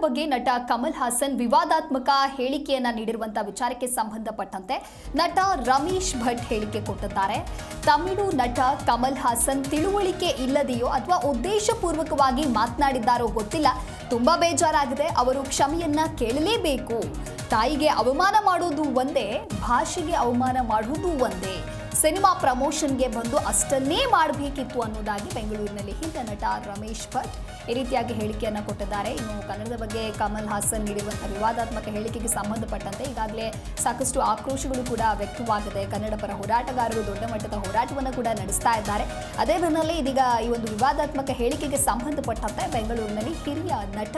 ಬಗ್ಗೆ ನಟ ಕಮಲ್ ಹಾಸನ್ ವಿವಾದಾತ್ಮಕ ಹೇಳಿಕೆಯನ್ನ ನೀಡಿರುವಂತಹ ವಿಚಾರಕ್ಕೆ ಸಂಬಂಧಪಟ್ಟಂತೆ ನಟ ರಮೇಶ್ ಭಟ್ ಹೇಳಿಕೆ ಕೊಟ್ಟಿದ್ದಾರೆ. ತಮಿಳು ನಟ ಕಮಲ್ ಹಾಸನ್ ತಿಳುವಳಿಕೆ ಇಲ್ಲದೆಯೋ ಅಥವಾ ಉದ್ದೇಶಪೂರ್ವಕವಾಗಿ ಮಾತನಾಡಿದ್ದಾರೋ ಗೊತ್ತಿಲ್ಲ. ತುಂಬಾ ಬೇಜಾರಾಗಿದೆ. ಅವರು ಕ್ಷಮೆಯನ್ನ ಕೇಳಲೇಬೇಕು. ತಾಯಿಗೆ ಅವಮಾನ ಮಾಡೋದು ಒಂದೇ, ಭಾಷೆಗೆ ಅವಮಾನ ಮಾಡುವುದು ಒಂದೇ. ಸಿನಿಮಾ ಪ್ರಮೋಷನ್ಗೆ ಬಂದು ಅಷ್ಟನ್ನೇ ಮಾಡಬೇಕಿತ್ತು ಅನ್ನೋದಾಗಿ ಬೆಂಗಳೂರಿನಲ್ಲಿ ಹಿರಿಯ ನಟ ರಮೇಶ್ ಭಟ್ ಈ ರೀತಿಯಾಗಿ ಹೇಳಿಕೆಯನ್ನು ಕೊಟ್ಟಿದ್ದಾರೆ. ಇನ್ನು ಕನ್ನಡದ ಬಗ್ಗೆ ಕಮಲ್ ಹಾಸನ್ ನೀಡಿರುವಂತಹ ವಿವಾದಾತ್ಮಕ ಹೇಳಿಕೆಗೆ ಸಂಬಂಧಪಟ್ಟಂತೆ ಈಗಾಗಲೇ ಸಾಕಷ್ಟು ಆಕ್ರೋಶಗಳು ಕೂಡ ವ್ಯಕ್ತವಾಗಿದೆ. ಕನ್ನಡ ಪರ ಹೋರಾಟಗಾರರು ದೊಡ್ಡ ಮಟ್ಟದ ಹೋರಾಟವನ್ನು ಕೂಡ ನಡೆಸ್ತಾ ಇದ್ದಾರೆ. ಅದೇ ಬೆನ್ನಲ್ಲೇ ಇದೀಗ ಈ ಒಂದು ವಿವಾದಾತ್ಮಕ ಹೇಳಿಕೆಗೆ ಸಂಬಂಧಪಟ್ಟಂತೆ ಬೆಂಗಳೂರಿನಲ್ಲಿ ಹಿರಿಯ ನಟ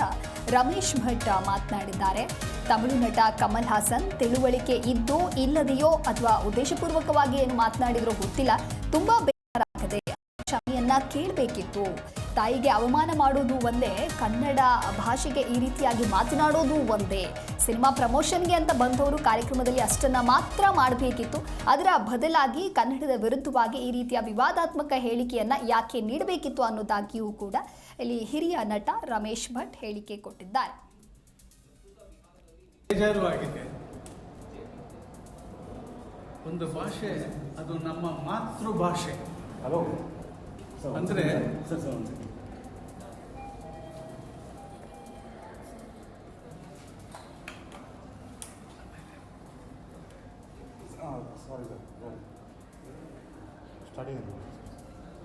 ರಮೇಶ್ ಭಟ್ ಮಾತನಾಡಿದ್ದಾರೆ. ತಮಿಳು ನಟ ಕಮಲ್ ಹಾಸನ್ ತಿಳುವಳಿಕೆ ಇದ್ದೋ ಇಲ್ಲದೆಯೋ ಅಥವಾ ಉದ್ದೇಶಪೂರ್ವಕವಾಗಿ ಏನು ಮಾತನಾಡಿದ್ರೋ ಗೊತ್ತಿಲ್ಲ, ತುಂಬಾ ಬೇಜಾರಾಗಿದೆ ಕ್ಷಮೆಯನ್ನ ಕೇಳಬೇಕಿತ್ತು. ತಾಯಿಗೆ ಅವಮಾನ ಮಾಡೋದು ಒಂದೇ, ಕನ್ನಡ ಭಾಷೆಗೆ ಈ ರೀತಿಯಾಗಿ ಮಾತನಾಡೋದು ಒಂದೇ. ಸಿನಿಮಾ ಪ್ರಮೋಷನ್ಗೆ ಅಂತ ಬಂದವರು ಕಾರ್ಯಕ್ರಮದಲ್ಲಿ ಅಷ್ಟನ್ನ ಮಾತ್ರ ಮಾಡಬೇಕಿತ್ತು. ಅದರ ಬದಲಾಗಿ ಕನ್ನಡದ ವಿರುದ್ಧವಾಗಿ ಈ ರೀತಿಯ ವಿವಾದಾತ್ಮಕ ಹೇಳಿಕೆಯನ್ನ ಯಾಕೆ ನೀಡಬೇಕಿತ್ತು ಅನ್ನೋದಾಗಿಯೂ ಕೂಡ ಇಲ್ಲಿ ಹಿರಿಯ ನಟ ರಮೇಶ್ ಭಟ್ ಹೇಳಿಕೆ ಕೊಟ್ಟಿದ್ದಾರೆ. ಬೇಜಾರು ಆಗಿದೆ. ಒಂದು ಭಾಷೆ ಅದು ನಮ್ಮ ಮಾತೃಭಾಷೆ. ಹಲೋ ಅಂದ್ರೆ- ಸ್ಟಾರ್ಟಿಂಗ್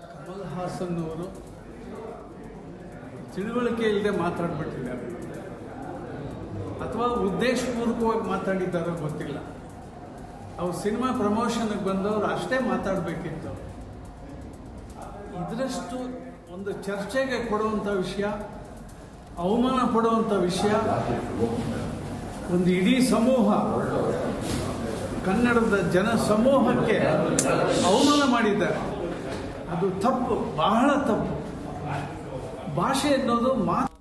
ಕಮಲ್ ಹಾಸನ್ ಅವರು ತಿಳುವಳಿಕೆ ಇಲ್ಲದೆ ಮಾತಾಡ್ಬಿಟ್ಟಿದ್ದಾರೆ. ಅಥವಾ ಉದ್ದೇಶಪೂರ್ವಕವಾಗಿ ಮಾತಾಡಿದ್ದಾರೋ ಗೊತ್ತಿಲ್ಲ. ಅವ್ರು ಸಿನಿಮಾ ಪ್ರಮೋಷನ್ಗೆ ಬಂದವರು ಅಷ್ಟೇ ಮಾತಾಡಬೇಕಿತ್ತು. ಇದರಷ್ಟು ಒಂದು ಚರ್ಚೆಗೆ ಕೊಡುವಂಥ ವಿಷಯ, ಅವಮಾನ ಪಡುವಂಥ ವಿಷಯ, ಒಂದು ಇಡೀ ಸಮೂಹ, ಕನ್ನಡದ ಜನ ಸಮೂಹಕ್ಕೆ ಅವಮಾನ ಮಾಡಿದ್ದಾರೆ. ಅದು ತಪ್ಪು, ಬಹಳ ತಪ್ಪು. ಭಾಷೆ ಅನ್ನೋದು ಮಾತು